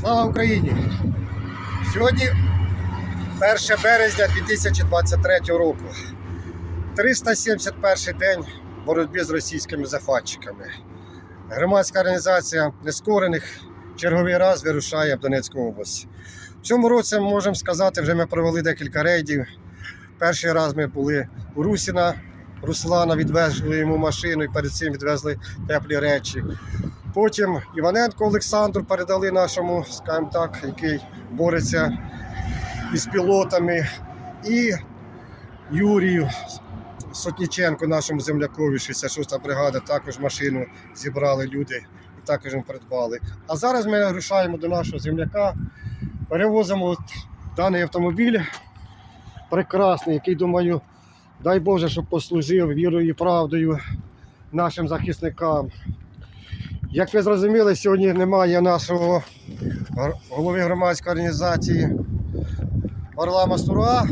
Слава Україні! Сьогодні 1 березня 2023 року. 371 день боротьби з російськими захватчиками. Громадська організація нескорених черговий раз вирушає в Донецьку область. В цьому році можемо сказати, вже ми провели декілька рейдів. Перший раз ми були у Русіна, Руслана відвезли йому машину і перед цим відвезли теплі речі. Потім Іваненко Олександру передали нашому, скажімо так, який бореться із пілотами. І Юрію Сотніченко, нашому землякові, 66-та бригада, також машину зібрали люди і також їм придбали. А зараз ми рушаємо до нашого земляка, перевозимо от даний автомобіль прекрасний, який, думаю, дай Боже, щоб послужив вірою і правдою нашим захисникам. Як ви зрозуміли, сьогодні немає нашого голови громадської організації Орла Мастура,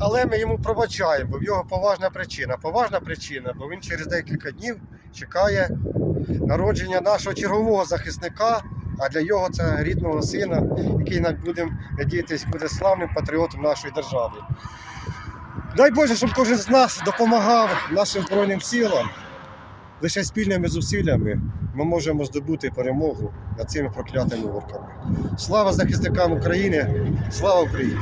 але ми йому пробачаємо, бо в його поважна причина. Поважна причина, бо він через декілька днів чекає народження нашого чергового захисника, а для його це рідного сина, який нам будемо надіятися, буде славним патріотом нашої держави. Дай Боже, щоб кожен з нас допомагав нашим Збройним силам. Лише спільними зусиллями ми можемо здобути перемогу над цими проклятими орками. Слава захисникам України! Слава Україні!